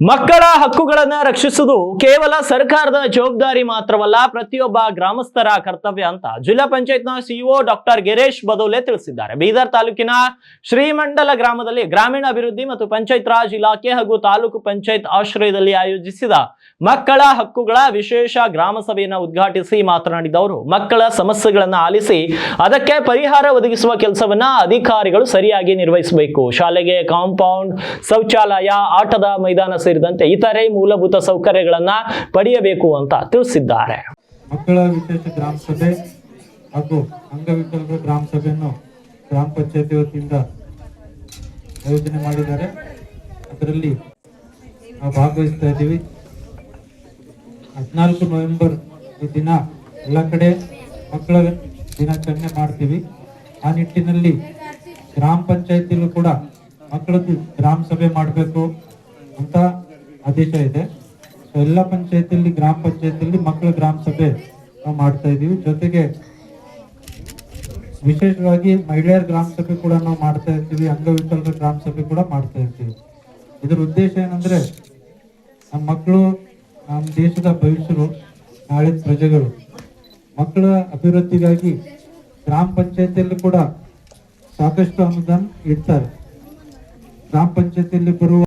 ಮಕ್ಕಳ ಹಕ್ಕುಗಳನ್ನ ರಕ್ಷಿಸುವುದು ಕೇವಲ ಸರ್ಕಾರದ ಜವಾಬ್ದಾರಿ ಮಾತ್ರವಲ್ಲ, ಪ್ರತಿಯೊಬ್ಬ ಗ್ರಾಮಸ್ಥರ ಕರ್ತವ್ಯ ಅಂತ ಜಿಲ್ಲಾ ಪಂಚಾಯತ್ನ ಸಿಇಒ ಡಾಕ್ಟರ್ ಗಿರೇಶ್ ಬದೋಲೆ ತಿಳಿಸಿದ್ದಾರೆ. ಬೀದರ್ ತಾಲೂಕಿನ ಶ್ರೀಮಂಡಲ ಗ್ರಾಮದಲ್ಲಿ ಗ್ರಾಮೀಣ ಅಭಿವೃದ್ಧಿ ಮತ್ತು ಪಂಚಾಯತ್ ರಾಜ್ ಇಲಾಖೆ ಹಾಗೂ ತಾಲೂಕು ಪಂಚಾಯತ್ ಆಶ್ರಯದಲ್ಲಿ ಆಯೋಜಿಸಿದ ಮಕ್ಕಳ ಹಕ್ಕುಗಳ ವಿಶೇಷ ಗ್ರಾಮ ಸಭೆಯನ್ನು ಉದ್ಘಾಟಿಸಿ ಮಾತನಾಡಿದ ಅವರು ಮಕ್ಕಳ ಸಮಸ್ಯೆಗಳನ್ನು ಆಲಿಸಿ ಅದಕ್ಕೆ ಪರಿಹಾರ ಒದಗಿಸುವ ಕೆಲಸವನ್ನ ಅಧಿಕಾರಿಗಳು ಸರಿಯಾಗಿ ನಿರ್ವಹಿಸಬೇಕು. ಶಾಲೆಗೆ ಕಾಂಪೌಂಡ್ ಶೌಚಾಲಯ, ಆಟದ ಮೈದಾನ ಸೇರಿದಂತೆ ಇತರೆ ಮೂಲಭೂತ ಸೌಕರ್ಯಗಳನ್ನ ಪಡೆಯಬೇಕು ಅಂತ ತಿಳಿಸಿದ್ದಾರೆ. ಮಕ್ಕಳ ವಿಶೇಷ ಗ್ರಾಮ ಸಭೆ ಹಾಗೂ ಅಂಗವಿಕಲರ ಗ್ರಾಮ ಸಭೆಯನ್ನು ಗ್ರಾಮ ಪಂಚಾಯತಿ ವತಿಯಿಂದ ಆಯೋಜನೆ ಮಾಡಿದ್ದಾರೆ. ಅದರಲ್ಲಿ ನಾವು ಭಾಗವಹಿಸ್ತಾ ಇದ್ದೀವಿ. ಹದಿನಾಲ್ಕು ನವೆಂಬರ್ ಈ ದಿನ ಎಲ್ಲ ಕಡೆ ಮಕ್ಕಳ ದಿನಾಚರಣೆ ಮಾಡ್ತೀವಿ. ಆ ನಿಟ್ಟಿನಲ್ಲಿ ಗ್ರಾಮ ಪಂಚಾಯತಿಲೂ ಕೂಡ ಮಕ್ಕಳದ್ದು ಗ್ರಾಮ ಸಭೆ ಮಾಡಬೇಕು. ಅಂತ ಆದೇಶ ಇದೆ. ಎಲ್ಲ ಪಂಚಾಯತಿಯಲ್ಲಿ ಗ್ರಾಮ ಪಂಚಾಯತಿಯಲ್ಲಿ ಮಕ್ಕಳ ಗ್ರಾಮ ಸಭೆ ನಾವು ಮಾಡ್ತಾ ಇದ್ದೀವಿ ಜೊತೆಗೆ ವಿಶೇಷವಾಗಿ ಮಹಿಳೆಯರ ಗ್ರಾಮ ಸಭೆ ಕೂಡ ನಾವು ಮಾಡ್ತಾ ಇರ್ತೀವಿ. ಅಂಗವಿಕಲರ ಗ್ರಾಮ ಸಭೆ ಕೂಡ ಮಾಡ್ತಾ ಇರ್ತೀವಿ. ಇದರ ಉದ್ದೇಶ ಏನಂದ್ರೆ, ನಮ್ಮ ಮಕ್ಕಳು, ನಮ್ಮ ದೇಶದ ಭವಿಷ್ಯರು ನಾಳೆ ಪ್ರಜೆಗಳು, ಮಕ್ಕಳ ಅಭಿವೃದ್ಧಿಗಾಗಿ ಗ್ರಾಮ ಪಂಚಾಯತಿಯಲ್ಲಿ ಕೂಡ ಸಾಕಷ್ಟು ಅನುದಾನ ಇಡ್ತಾರೆ. ಗ್ರಾಮ ಪಂಚಾಯತಿಯಲ್ಲಿ ಬರುವ